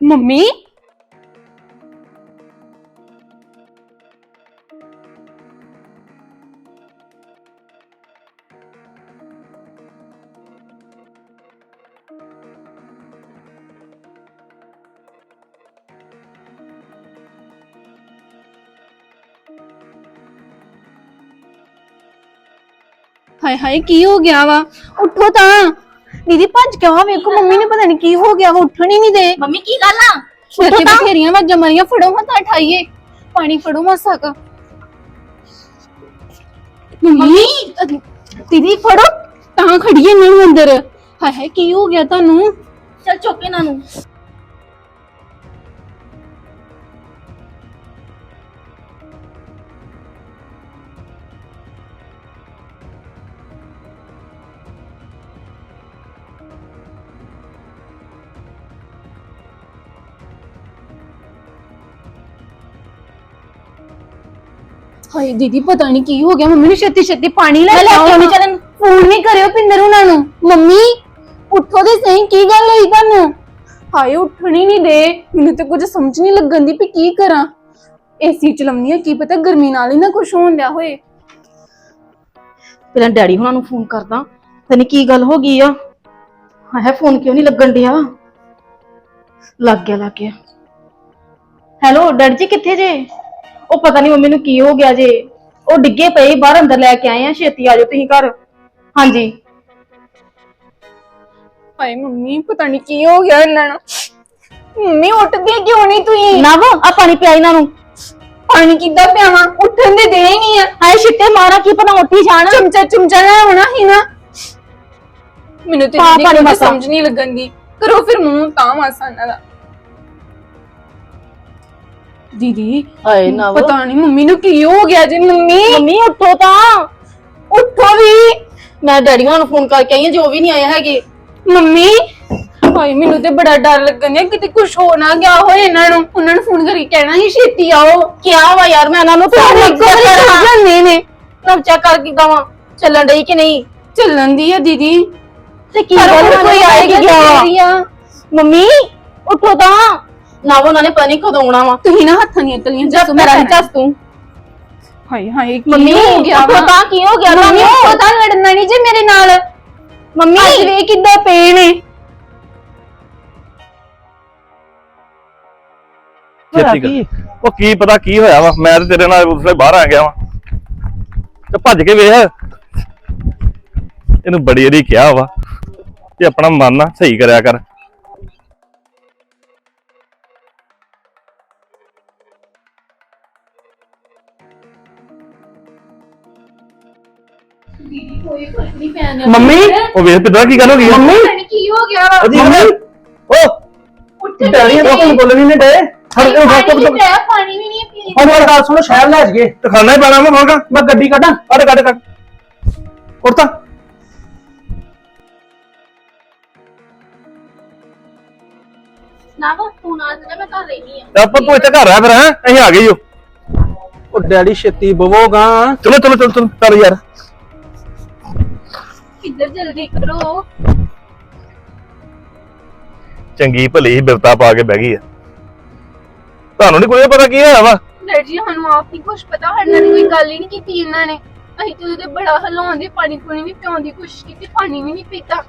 Mummy? ਹਾਏ ਹਾਏ ਕੀ ਹੋ ਗਿਆ ਵਾ? ਉੱਠੋ ਤਾਂ। ਦੀਦੀ ਭੱਜ ਕੇ ਆ ਵੇਖੋ ਮੰਮੀ ਨੇ ਪਤਾ ਨਹੀਂ ਕੀ ਹੋ ਗਿਆ ਵਾ ਉੱਠਣ ਹੀ ਨਹੀਂ ਦੇ। ਮੰਮੀ ਕੀ ਗੱਲ ਆ? ਤੇ। ਬਥੇਰੀਆਂ ਵਾਜਾਂ ਮਾਰੀਆਂ ਫੜੋ ਹਾਂ ਤਾਂ ਠਾਈਏ। ਪਾਣੀ ਫੜੋ ਮਾਸਾ ਕਾ। ਮੰਮੀ ਦੀਦੀ ਫੜੋ ਤਾਂ ਖੜੀਏ ਇਹਨਾਂ ਨੂੰ ਅੰਦਰ। ਹਾਏ ਹਾਏ ਕੀ ਹੋ ਗਿਆ ਤੁਹਾਨੂੰ? ਚੱਲ ਚੁੱਕ ਇਹਨਾਂ ਨੂੰ। ਹਾਏ ਦੀਦੀ ਪਤਾ ਨਹੀਂ ਕੀ ਹੋ ਗਿਆ। ਮੰਮੀ ਨੂੰ ਛੇਤੀ ਛੇਤੀ ਪਾਣੀ ਲੈ ਮੈਂ ਲੈ ਕੇ ਆਉਣੀ। ਚੱਲਣ। ਫੋਨ ਨਹੀਂ ਕਰਿਓ ਪਿੰਦਰ ਉਹਨਾਂ ਨੂੰ। ਮੰਮੀ ਉੱਠੋ ਦੇ ਸਹੀ ਕੀ ਗੱਲ ਹੋਈ ਤੁਹਾਨੂੰ? ਹਾਏ ਉੱਠਣ ਨਹੀਂ ਦੇ। ਮੈਨੂੰ ਤੇ ਕੁਝ ਸਮਝ ਨਹੀਂ ਲੱਗਣ ਦੀ ਵੀ ਕੀ ਕਰਾਂ। ਏਸੀ ਚਲਾਉਣੀ ਆ ਕੀ ਪਤਾ ਗਰਮੀ ਨਾਲ ਹੀ ਨਾ ਕੁਝ ਹੋਣ ਦਿਆ ਹੋਏ। ਪਹਿਲਾਂ ਡੈਡੀ ਹੁਣਾਂ ਨੂੰ ਫੋਨ ਕਰਦਾ। ਤੈਨੂੰ ਕੀ ਗੱਲ ਹੋ ਗਈ ਆ। ਹਾਏ ਫੋਨ ਕਿਉਂ ਨਹੀਂ ਲੱਗਣ ਡਿਆ? ਲੱਗ ਗਿਆ ਲੱਗ ਗਿਆ। ਹੈਲੋ ਡੈਡੀ ਜੀ ਕਿੱਥੇ ਜੇ? ਉਹ ਪਤਾ ਨਹੀਂ ਮੰਮੀ ਨੂੰ ਕੀ ਹੋ ਗਿਆ ਜੇ। ਉਹ ਡਿੱਗੇ ਪਏ ਬਾਹਰ ਅੰਦਰ ਲੈ ਕੇ ਆਏ ਆ ਛੇਤੀ ਆ ਜਾਓ ਤੁਸੀਂ ਘਰ। ਹਾਂਜੀ। ਹਾਏ ਮੰਮੀ ਪਤਾ ਨਹੀਂ ਕੀ ਹੋ ਗਿਆ ਇਹਨਾਂ ਨੂੰ। ਮੰਮੀ ਉੱਠਦੀ ਕਿਉਂ ਨਹੀਂ ਤੁਸੀਂ? ਨਵ ਆ ਪਾਣੀ ਪਿਆ ਇਹਨਾਂ ਨੂੰ। ਪਾਣੀ ਕਿੱਦਾਂ ਪਿਆਵਾਂ? ਉੱਠਣ ਦੇ ਦੇ ਹੀ ਨਹੀਂ ਆ। ਹਾਏ ਛਿੱਟੇ ਮਾਰਾ ਕੀ ਪਤਾ ਉੱਠੀ ਜਾਣ। ਚਮਚਾ ਚਮਚਾ ਨਾ ਹੋਣਾ ਹੀ ਨਾ। ਮੈਨੂੰ ਤੇ ਪਾ ਦੀਦੀ ਪਾਣੀ ਕੁਝ ਮਸਾਂ। ਸਮਝ ਨਹੀਂ ਲੱਗਣ ਦੀ। ਕਰੋ ਫਿਰ ਮੂੰਹ ਤਾਂ ਮਾਸਾ ਇਹਨਾਂ ਦਾ। ਦੀਦੀ ਹਾਏ ਨਵ। ਪਤਾ ਨਹੀਂ ਮੰਮੀ ਨੂੰ ਕੀ ਹੋ ਗਿਆ ਜੀ ਮੰਮੀ। ਮੰਮੀ ਉੱਠੋ ਤਾਂ। ਉੱਠੋ ਵੀ। ਮੈਂ ਡੈਡੀ ਹੁਣਾਂ ਨੂੰ ਫੋਨ ਕਰਕੇ ਆਈ ਆ ਜੋ ਵੀ ਨਹੀਂ ਆਏ ਹੈਗੇ। ਮੰਮੀ ਹਾਏ ਮੈਨੂੰ ਤੇ ਬੜਾ ਡਰ ਲੱਗਣ ਡਿਆ ਕਿਤੇ ਕੁਝ ਹੋ ਨਾ ਗਿਆ ਹੋਏ ਇਹਨਾਂ ਨੂੰ। ਉਹਨਾਂ ਨੂੰ ਫੋਨ ਕਰੀ ਕਹਿਣਾ ਹੀ ਛੇਤੀ ਆਓ। ਕਿਆ ਵਾ ਯਾਰ ਮੈਂ ਇਹਨਾਂ ਨੂੰ ਫੋਨ ਇੱਕੋ ਵਾਰੀ ਚੱਲ ਜਾਂਦੇ ਨੇ। ਨਵ ਚੈੱਕ ਕਰ ਕਿਦਾਂ ਵਾ ਚੱਲਣ ਡਈ ਕਿ ਨਹੀਂ? ਚੱਲਣ ਦੀ ਆ ਦੀਦੀ। ਤੇ ਕੀ ਗੱਲ ਕੋਈ ਆਏਗਾ ਗਿਆ ਮੰਮੀ ਉੱਠੋ ਤਾਂ। ਨਾ ਉਹਨਾਂ ਨੇ ਪਤਾ ਨਹੀਂ ਕਦੋਂ ਆਉਣਾ ਵਾ। ਤੁਸੀਂ ਨਾ ਹੱਥਾਂ ਦੀਆਂ ਤਲੀਆਂ ਜਸ ਮੇਰਾ ਨੀ ਚੱਸ ਤੂੰ। ਹਾਏ ਹਾਏ ਕੀ ਮੰਮੀ ਹੋ ਗਿਆ ਵਾ? ਤਾਂ ਕੀ ਹੋ ਗਿਆ ਮੰਮੀ ਤੁਹਾਨੂੰ ਪਤਾ ਲੜਨਾ ਨਹੀਂ ਜੇ ਮੇਰੇ ਨਾਲ। ਅੱਜ ਮੰਮੀ ਵੇ ਕਿੱਦਾਂ ਪਏ ਨੇ। ਛੇਤੀ ਕਰ। ਉਹ ਕੀ ਪਤਾ ਕੀ ਹੋਇਆ ਵਾ? ਮੈਂ ਤੇ ਤੇਰੇ ਨਾਲ ਉਸਲੇ ਬਾਹਰ ਆ ਗਿਆ ਵਾ। ਤੇ ਭੱਜ ਕੇ ਵੇਖ। ਇਹਨੂੰ ਬੜੀ ਇਹਦੀ ਕਿਹਾ ਵਾ ਤੇ ਆਪਣਾ ਮਨ ਨਾ ਸਹੀ ਕਰਿਆ ਕਰ। ਕੋਈ ਫ਼ਰਕ ਨਹੀਂ ਪੈਣਾ ਮੰਮੀ ਉਹ ਵੇਖ ਪਿੱਤਰਾ ਕੀ ਗੱਲ ਹੋ ਗਈ ਮੰਮੀ। ਕੀ ਹੋ ਗਿਆ ਵਾ। ਮੰਮੀ ਉਹ ਉੱਠ ਡੈਡੀ ਬੋਲਣ ਹੀ ਨਹੀਂ ਡੇ ਪਾਣੀ ਵੀ ਨਹੀਂ ਪਿਆ ਪਾਣੀ ਵੀ ਨਹੀਂ ਪੀ ਹੁਣ ਗੱਲ ਸੁਣੋ ਸ਼ਹਿਰ ਲੈ ਜਗੇ ਤੇ ਖਾਣਾ ਹੀ ਪੈਣਾ ਮੈਂ ਫੋਨ ਕਰ ਮੈਂ ਗੱਡੀ ਕੱਢਾਂ ਅਰੇ ਕੱਢ ਕੱਢ ਉੱਠ ਤਾਂ। ਨਾ ਵਾ ਤੂੰ ਨਾ ਚੱਲੇ ਮੈਂ ਘਰ ਰਹਿਣੀ ਆ। ਤੇ ਆਪਾਂ ਤੂੰ ਇੱਥੇ ਘਰ ਆ ਫਿਰ ਹੈ? ਅਸੀਂ ਆ ਗਏ ਓ। ਉਹ ਡੈਡੀ ਛੇਤੀ ਬਵੋਗਾ। ਚਲੋ ਚਲੋ ਚਲੋ ਚਲੋ ਕਰ ਯਾਰ। ਕਿੱਧਰ ਜਲਦੀ ਕਰੋ। ਚੰਗੀ ਭਲੀ ਹੀ ਬਿਰਤਾ ਪਾ ਕੇ ਬਹਿ ਗਈ ਆ। ਤੁਹਾਨੂੰ ਨਹੀਂ ਕੋਈ ਪਤਾ ਕੀ ਹੋਇਆ ਵਾ? ਡੈਡ ਜੀ ਸਾਨੂੰ ਆਪ ਨਹੀਂ ਕੁਝ ਪਤਾ ਸਾਡੇ ਨਾਲ ਕੋਈ ਗੱਲ ਹੀ ਨਹੀਂ ਕੀਤੀ ਇਹਨਾਂ ਨੇ। ਅਸੀਂ ਤੇ ਉਹਦੇ ਬੜਾ ਹਲਾਉਂਦੇ ਪਾਣੀ ਪੂਣੀ ਵੀ ਪਿਉਣ ਦੀ ਕੋਸ਼ਿਸ਼ ਕੀਤੀ ਪਾਣੀ ਵੀ ਨਹੀਂ ਪੀਤਾ।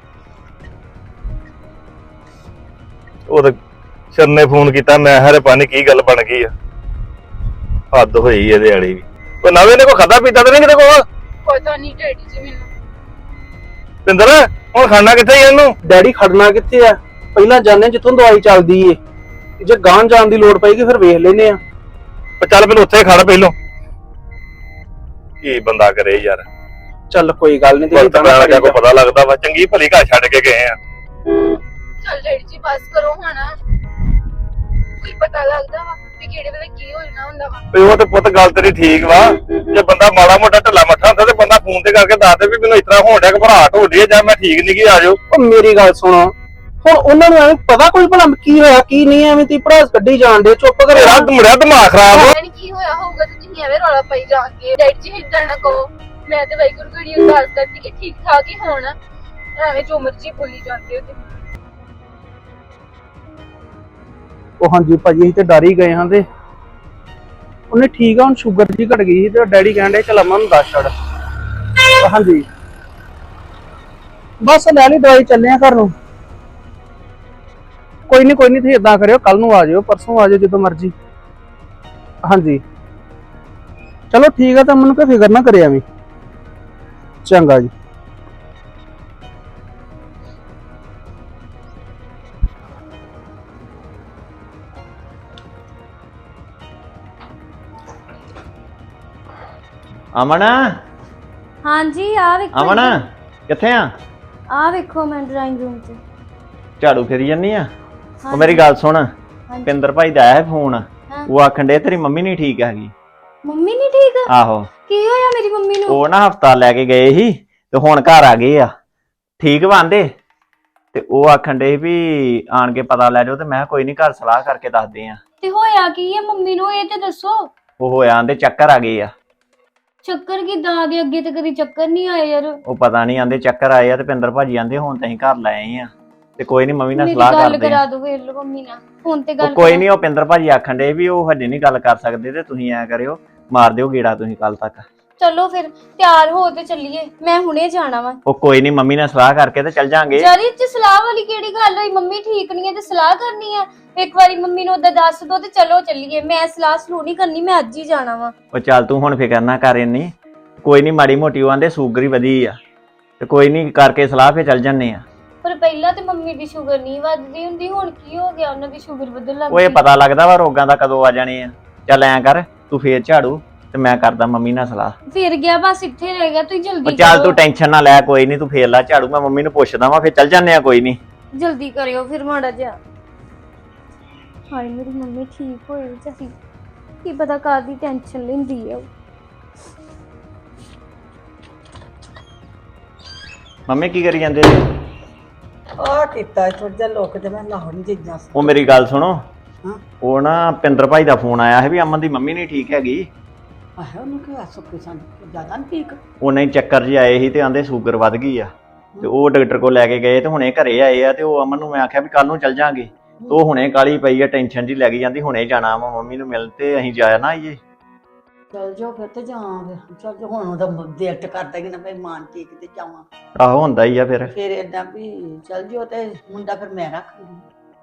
ਉਹ ਤਾਂ ਸਰ ਨੇ ਫੋਨ ਕੀਤਾ ਮੈਂ ਹਰੇ ਪਾਣੀ ਕੀ ਗੱਲ ਬਣ ਗਈ ਆ। ਹੱਦ ਹੋਈ ਇਹਦੇ ਵਾਲੀ ਵੀ। ਉਹ ਨਵੇਂ ਨੇ ਕੋ ਖਾਦਾ ਪੀਤਾ ਤੇ ਨਹੀਂ ਕਿਤੇ ਕੋ ਪਤਾ ਨਹੀਂ ਡੈਡੀ ਜੀ ਮੈਨੂੰ। ਪਿੰਦਰ ਹੁਣ ਖਾਣਾ ਕਿੱਥੇ ਹੀ ਇਹਨੂੰ? ਡੈਡੀ ਖੜਨਾ ਕਿੱਥੇ ਆ? ਪਹਿਲਾਂ ਜਾਣੇ ਜਿੱਥੋਂ ਦਵਾਈ ਚੱਲਦੀ ਏ। ਜੇ ਗਾਂ ਜਾਣ ਦੀ ਲੋੜ ਪਏਗੀ ਫਿਰ ਵੇਖ ਲੈਨੇ ਆ। ਪਰ ਚੱਲ ਪਹਿਲਾਂ ਉੱਥੇ ਖੜ ਪਹਿਲੋਂ। ਕੀ ਬੰਦਾ ਕਰੇ ਯਾਰ? ਚੱਲ ਕੋਈ ਗੱਲ ਨਹੀਂ ਵਕਤ ਪੈਣ ਲੱਗਿਆ ਕੋ ਪਤਾ ਲੱਗਦਾ ਵਾ ਚੰਗੀ ਭਲੀ ਘਰ ਛੱਡ ਕੇ ਗਏ ਆ। ਚਲ ਡੈਡੀ ਜੀ ਬਸ ਕਰੋ ਹੁਣ। ਕੋਈ ਪਤਾ ਲੱਗਦਾ ਵਾ ਕਿ ਕਿਹੜੇ ਵੇਲੇ ਕੀ ਹੋ ਜਾਣਾ ਹੁੰਦਾ ਵਾ। ਤੇ ਉਹ ਤੇ ਪੁੱਤ ਗੱਲ ਤੇਰੀ ਠੀਕ ਵਾ। ਜੇ ਬੰਦਾ ਮਾੜਾ ਮੋਟਾ ਢੱਲਾ ਮੱਠਾ ਹੁੰਦਾ ਤੇ ਬੰਦਾ ਫੋਨ ਤੇ ਕਰਕੇ ਦੱਸ ਦੇ ਵੀ ਮੈਨੂੰ ਤਰ੍ਹਾਂ ਹੋਣ ਡਿਆ ਘਬਰਾਹਟ ਹੋ ਰਹੀ ਹੈ ਜਾਂ ਮੈਂ ਠੀਕ ਨਹੀਂ ਗਈ ਆ ਜਾਓ। ਉਹ ਮੇਰੀ ਗੱਲ ਸੁਣੋ। ਹੁਣ ਉਹਨਾਂ ਨੂੰ ਐਵੇਂ ਪਤਾ ਕੋਈ ਭਲਾ ਕੀ ਹੋਇਆ ਕੀ ਨਹੀਂ ਐਵੇਂ ਤੀ ਭੜਾਸ ਕੱਢੀ ਜਾਣ ਦੇ ਚੁੱਪ ਕਰੋ। ਤੇਰਾ ਮੁੜਿਆ ਦਿਮਾਗ ਖਰਾਬ ਵਾ। ਪਤਾ ਨੀ ਕੀ ਹੋਇਆ ਹੋਊਗਾ ਤੇ ਤੁਸੀਂ ਐਵੇਂ ਰੌਲਾ ਪਾਈ ਜਾਣਗੇ ਡੈਡੀ ਜੀ ਏਦਾਂ ਨਾ ਕਹੋ। ਮੈਂ ਤੇ ਵਾਹਿਗੁਰੂ ਗੜੀ ਅਰਦਾਸ ਕਰਦੀ ਕਿ ਠੀਕ ਠਾਕ ਹੀ ਹੋਣ। ਐਵੇਂ ਜੋ ਮਰਜ਼ੀ ਬੋਲੀ ਜਾਂਦੇ ਹੋ ਤੁਸੀਂ ਉਹ ਹਾਂਜੀ ਭਾਜੀ ਅਸੀਂ ਤੇ ਡਰ ਹੀ ਗਏ ਹਾਂ ਤੇ ਉਹਨੇ ਠੀਕ ਆ, ਹੁਣ ਸ਼ੂਗਰ ਜੀ ਘਟ ਗਈ ਸੀ ਤੇ ਡੈਡੀ ਕਹਿੰਦੇ ਚਲ ਅਮਨ ਨੂੰ ਦੱਸ ਛੱਡ। ਹਾਂਜੀ। ਬਸ ਲੈ ਲਈ ਦਵਾਈ, ਚੱਲੇ ਆ ਘਰ ਨੂੰ। ਕੋਈ ਨਹੀਂ ਕੋਈ ਨਹੀਂ ਤੁਸੀਂ ਇਦਾਂ ਕਰਿਓ ਕੱਲ ਨੂੰ ਆ ਜਾਇਓ ਪਰਸੋਂ ਆ ਜਾਇਓ ਜਦੋਂ ਮਰਜ਼ੀ। ਹਾਂਜੀ। ਚਲੋ ਠੀਕ ਆ, ਤਾਂ ਮੈਨੂੰ ਕੋਈ ਫਿਕਰ ਨਾ ਕਰਿਆ ਵੀ ਚੰਗਾ ਜੀ। ਅਮਨ? ਹਾਂਜੀ ਆ ਵੇਖੋ ਅਮਨ ਕਿੱਥੇ ਆ? ਆ ਵੇਖੋ ਮੈਂ ਡਰਾਇੰਗ ਰੂਮ 'ਚ ਝਾੜੂ ਫੇਰੀ ਜੰਨੀ ਆ? ਉਹ। ਮੇਰੀ ਗੱਲ ਸੁਣ। ਪਿੰਦਰ ਭਾਈ ਦਾ ਆਇਆ ਫੋਨ। ਉਹ ਆਖਣ ਦੇ ਤੇਰੀ ਮੰਮੀ ਨਹੀਂ ਠੀਕ ਹੈਗੀ। ਮੰਮੀ ਨਹੀਂ ਠੀਕ? ਆਹੋ। ਕੀ ਹੋਇਆ ਮੇਰੀ ਮੰਮੀ ਨੂੰ? ਉਹ ਨਾ ਹਫਤਾ ਲੈ ਕੇ ਗਏ ਸੀ ਤੇ ਹੁਣ ਘਰ ਆ ਗਏ ਆ। ਠੀਕ ਬੰਦੇ ਤੇ ਉਹ ਆਖਣ ਦੇ ਵੀ ਆਣ ਕੇ ਪਤਾ ਲੈ ਜਾਓ ਤੇ ਮੈਂ ਕੋਈ ਨਹੀਂ ਘਰ ਸਲਾਹ ਕਰਕੇ ਦੱਸਦੇ ਆ। ਤੇ ਹੋਇਆ ਕੀ ਹੈ ਮੰਮੀ ਨੂੰ? ਇਹ ਤੇ ਦੱਸੋ। ਉਹ ਹੋਇਆ ਆਂਦੇ ਚੱਕਰ ਆ ਗਏ ਆ। ਚੱਕਰ ਕਿਦਾਂ ਆ ਗਏ? ਅੱਗੇ ਤੇ ਕਦੀ ਚੱਕਰ ਨਹੀਂ ਆਏ ਯਾਰ। ਉਹ ਪਤਾ ਨਹੀਂ ਆਂਦੇ ਚੱਕਰ ਆਏ ਆ ਤੇ ਪਿੰਦਰ ਭਾਜੀ ਆਂਦੇ ਹੁਣ ਤਾਂ ਅਸੀਂ ਘਰ ਲੈ ਆਏ ਆ। ਤੇ ਕੋਈ ਨਹੀਂ ਮੰਮੀ ਨਾਲ ਮੇਰੀ ਸਲਾਹ ਗੱਲ ਕਰਦੇ ਆ। ਕਰਾ ਦੋ ਵੇਖ ਲਓ ਮੰਮੀ ਨਾਲ। ਫੋਨ ਤੇ ਗੱਲ ਉਹ ਕੋਈ। ਨਹੀਂ ਉਹ ਪਿੰਦਰ ਭਾਜੀ ਆਖਣ ਦੇ ਵੀ ਉਹ ਹਜੇ ਨਹੀਂ ਗੱਲ ਕਰ ਸਕਦੇ ਤੇ ਤੁਸੀਂ ਐ ਕਰਿਓ ਮਾਰ ਦਿਓ ਗੇੜਾ ਤੁਸੀਂ ਕੱਲ ਤੱਕ। ਚਲੋ ਫਿਰ ਤਿਆਰ ਹੋ ਤੇ ਚੱਲੀਏ। ਮੈਂ ਹੁਣੇ ਜਾਣਾ ਵਾ। ਉਹ ਕੋਈ ਨਹੀਂ ਮੰਮੀ ਨਾਲ ਸਲਾਹ ਕਰਕੇ ਤੇ ਚੱਲ ਜਾਾਂਗੇ। ਜਰੀ ਚ ਸਲਾਹ ਵਾਲੀ ਕਿਹੜੀ ਗੱਲ ਹੋਈ? ਮੰਮੀ ਠੀਕ ਨਹੀਂ ਹੈ ਤੇ ਸਲਾਹ ਕਰਨੀ ਹੈ ਇੱਕ ਵਾਰੀ ਮੰਮੀ ਨੂੰ ਉਹਦਾ ਦੱਸ ਦੋ ਤੇ ਚਲੋ ਚੱਲੀਏ। ਮੈਂ ਸਲਾਹ ਸਲੂਹ ਨਹੀਂ ਕਰਨੀ ਮੈਂ ਅੱਜ ਹੀ ਜਾਣਾ ਵਾ। ਉਹ ਚੱਲ ਤੂੰ ਹੁਣ ਫਿਕਰ ਨਾ ਕਰ ਇੰਨੀ। ਕੋਈ ਨਹੀਂ ਮਾੜੀ ਮੋਟੀ ਉਹ ਆਂਦੇ ਸ਼ੂਗਰ ਹੀ ਵਧੀ ਆ। ਤੇ ਕੋਈ ਨਹੀਂ ਕਰਕੇ ਸਲਾਹ ਫੇ ਚੱਲ ਜੰਨੇ ਆ। ਪਰ ਪਹਿਲਾਂ ਤੇ ਮੰਮੀ ਦੀ ਸ਼ੂਗਰ ਨਹੀਂ ਵੱਧਦੀ ਹੁੰਦੀ ਹੁਣ ਕੀ ਹੋ ਗਿਆ? ਉਹਨਾਂ ਦੀ ਸ਼ੂਗਰ ਵਧਣ ਲੱਗ ਇਹ ਗਈ। ਪਤਾ ਲੱਗਦਾ ਵਾ ਰੋਗਾਂ ਦਾ ਕਦੋਂ ਆ ਜਾਣੇ ਆ। ਚੱਲ ਐਂ ਕਰ ਤੂੰ ਫੇਰ ਝਾੜੂ। ਤੇ ਮੈਂ ਕਰਦਾ ਮੰਮੀ ਨਾਲ ਸਲਾਹ। ਫਿਰ ਗਿਆ ਬਸ ਇੱਥੇ ਰਹਿ ਗਿਆ ਤੁਸੀਂ ਉਹ ਜਲਦੀ ਚੱਲ ਕਰੋ। ਤੂੰ ਟੈਨਸ਼ਨ ਨਾ ਲੈ ਕੋਈ ਨਹੀਂ ਤੂੰ ਫੇਰ ਲਾ ਝਾੜੂ ਮੈਂ ਮੰਮੀ ਨੂੰ ਪੁੱਛਦਾ ਵਾਂ ਫੇਰ ਚੱਲ ਜੰਨੇ ਆ ਕੋਈ ਨਹੀਂ ਜਲਦੀ ਕਰਿਓ ਫਿਰ ਮਾੜਾ ਜਿਹਾ। ਹਾਏ ਮੇਰੀ ਮੰਮੀ ਠੀਕ ਹੋਏ ਚਾਹੀ। ਕੀ ਪਤਾ ਕਾਦੀ ਟੈਨਸ਼ਨ ਲੈਂਦੀ ਉਹ। ਮੰਮੀ ਕੀ ਕਰੀ ਜਾਂਦੇ ਆ ਕੀਤਾ ਥੋੜਾ ਜਿਹਾ ਲੋਕ ਤੇ ਮੈਂ ਲਾਹੌਰ ਨਹੀਂ ਸੀ ਉਹ ਮੇਰੀ ਗੱਲ ਸੁਣੋ। ਹਾਂ। ਉਹ ਨਾ ਪਿੰਦਰ ਭਾਈ ਦਾ ਫੋਨ ਆਇਆ ਹੈ ਵੀ ਅਮਨ ਦੀ ਮੰਮੀ ਨਹੀਂ ਠੀਕ ਹੈਗੀ। ਆਹ ਉਹਨੂੰ ਕਿ ਆ ਸੁੱਕੇ ਸਨ ਜ਼ਿਆਦਾ ਨਹੀਂ ਠੀਕ। ਉਹ ਨਹੀਂ ਚੱਕਰ ਜੀ ਆਏ ਸੀ ਤੇ ਆਂਦੇ ਸ਼ੂਗਰ ਵੱਧ ਗਈ ਆ। ਤੇ ਉਹ ਡਾਕਟਰ ਕੋਲ ਲੈ ਕੇ ਗਏ ਤੇ ਹੁਣੇ ਘਰੇ ਆਏ ਆ ਤੇ ਉਹ ਅਮਨ ਨੂੰ ਮੈਂ ਆਖਿਆ ਵੀ ਕੱਲ ਨੂੰ ਚੱਲ ਜਾਾਂਗੇ। ਤੇ ਉਹ ਹੁਣੇ ਕਾਲੀ ਪਈ ਆ ਟੈਨਸ਼ਨ ਜੀ ਲੱਗੀ ਜਾਂਦੀ ਹੁਣੇ ਜਾਣਾ ਵਾ ਮੰਮੀ ਨੂੰ ਮਿਲ ਤੇ ਅਸੀਂ ਜਾਇਆ ਨਾ ਆਈਏ। ਚਲ ਜਾਓ ਫਿਰ ਤੇ ਜਾਂ ਫਿਰ। ਚਲ ਜਾ ਹੁਣ ਉਹਦਾ ਦਿਲ ਤੇ ਕਰਦਾ ਕਿ ਨਾ ਭਈ ਮਾਨ ਠੀਕ ਤੇ ਜਾਵਾਂ। ਆਹੋ ਹੁੰਦਾ ਹੀ ਆ ਫਿਰ। ਫਿਰ ਏਦਾਂ ਵੀ ਚਲ ਜਿਓ ਤੇ ਮੁੰਡਾ ਫਿਰ ਮੈਂ ਰੱਖ ਲੂੰ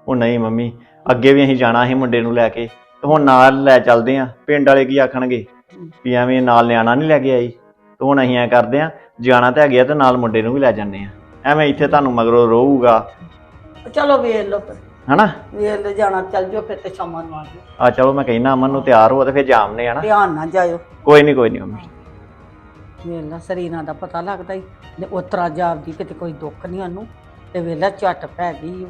ਉਹ ਨਹੀਂ ਮੰਮੀ ਅੱਗੇ ਵੀ ਅਸੀਂ ਜਾਣਾ ਸੀ ਮੁੰਡੇ ਨੂੰ ਲੈ ਕੇ। ਤੇ ਹੁਣ ਨਾਲ ਲੈ ਚੱਲਦੇ ਆ ਪਿੰਡ ਵਾਲੇ ਕੀ ਆਖਣਗੇ? ਵੀ ਐਵੇਂ ਨਾਲ ਨਿਆਣਾ ਨਹੀਂ ਲੈ ਕੇ ਆਈ। ਤੇ ਹੁਣ ਅਸੀਂ ਐ ਕਰਦੇ ਆ ਜਾਣਾ ਤਾਂ ਹੈਗੇ ਆ ਤੇ ਨਾਲ ਮੁੰਡੇ ਨੂੰ ਵੀ ਲੈ ਜਾਂਦੇ ਆ। ਐਵੇਂ ਇੱਥੇ ਤੁਹਾਨੂੰ ਮਗਰੋਂ ਰਹੂਗਾ ਚਲੋ ਵੇਖ ਲਓ ਫਿਰ। ਹਨਾ? ਵੇਖ ਲਓ ਜਾਣਾ ਚਲ ਜਾਓ ਫਿਰ ਤੇ ਸ਼ਾਮਾਂ ਨੂੰ ਆ ਜਾਓ। ਆ ਚਲੋ ਮੈਂ ਕਹਿਣਾ ਅਮਨ ਨੂੰ ਤਿਆਰ ਹੋ ਤੇ ਫਿਰ ਜਾਮਨੇ ਆ ਨਾ ਧਿਆਨ ਨਾਲ ਜਾਇਓ। ਕੋਈ ਨਹੀਂ ਕੋਈ ਨਹੀਂ ਮੰਮੀ ਵੇਖ ਲਾ ਸਰੀਰਾਂ ਦਾ ਪਤਾ ਲੱਗਦਾ ਹੀ ਤੇ ਉਤਰਾ ਜਾਪਦੀ ਕਿਤੇ ਕੋਈ ਦੁੱਖ ਨਹੀਂ ਉਹਨੂੰ। ਤੇ ਵੇਲਾ ਝੱਟ ਪੈ ਗਈ।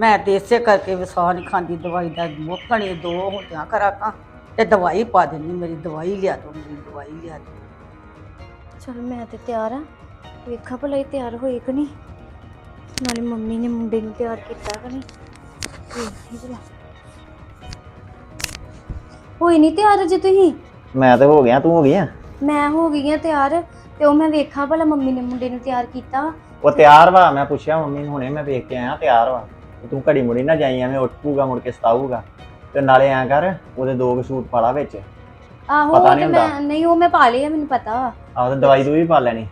ਮੈਂ ਤੇ ਇਸੇ ਕਰਕੇ ਵਿਸਾਹ ਨਹੀਂ ਖਾਂਦੀ ਦਵਾਈ ਦਾ ਮੁੱਕਣੇ ਦੋ ਹੁੰਦਿਆਂ ਕਰਾਕਾਂ ਤੇ ਦਵਾਈ ਪਾ ਦਿੰਦੀ ਮੇਰੀ ਦਵਾਈ ਲਿਆ ਦੋ ਮੇਰੀ ਦਵਾਈ ਲਿਆ ਦੋ ਚਲ ਮੈਂ ਤੇ ਤਿਆਰ ਆ। ਵੇਖਾਂ ਭਲਾ ਇਹ ਤਿਆਰ ਹੋਏ ਕਿ ਨਹੀਂ। ਨਾਲੇ ਮੰਮੀ ਨੇ ਮੁੰਡੇ ਨੂੰ ਤਿਆਰ ਕੀਤਾ ਕਿ ਨਹੀਂ। ਵੇਖੀ ਭਲਾ। ਹੋਈ ਨਹੀਂ ਤਿਆਰ ਅਜੇ ਤੁਸੀਂ? ਮੈਂ ਤੇ ਹੋ ਗਿਆ ਤੂੰ ਹੋ ਗਈ ਆ? ਮੈਂ ਹੋ ਗਈ ਆ ਤਿਆਰ ਤੇ ਉਹ ਮੈਂ ਵੇਖਾਂ ਭਲਾ ਮੰਮੀ ਨੇ ਮੁੰਡੇ ਨੂੰ ਤਿਆਰ ਕੀਤਾ। ਉਹ ਤਿਆਰ ਵਾ ਮੈਂ ਪੁੱਛਿਆ ਮੰਮੀ ਨੂੰ ਹੁਣੇ ਮੈਂ ਵੇਖ ਕੇ ਆਇਆ ਤਿਆਰ ਵਾ। ਤੇ ਤੂੰ ਘੜੀ ਮੁੜੀ ਨਾ ਜਾਈ ਐਵੇਂ ਉੱਠ ਪੂਗਾ ਮੁੜ ਕੇ ਸਤਾਊਗਾ। ਤੇ ਨਾਲੇ ਐਂ ਕਰ ਉਹਦੇ ਦੋ ਕੁ ਸੂਟ ਪਾਲਾ ਵਿੱਚ। ਆਹੋ ਪਤਾ ਉਹ ਤੇ ਹੁੰਦਾ। ਮੈਂ ਨਹੀਂ ਉਹ ਮੈਂ ਪਾ ਲਿਆ ਮੈਨੂੰ ਪਤਾ। ਵਾ ਆਹ ਤੇ ਦਵਾਈ ਦੂਈ ਵੀ ਪਾ ਲੈਣੀ।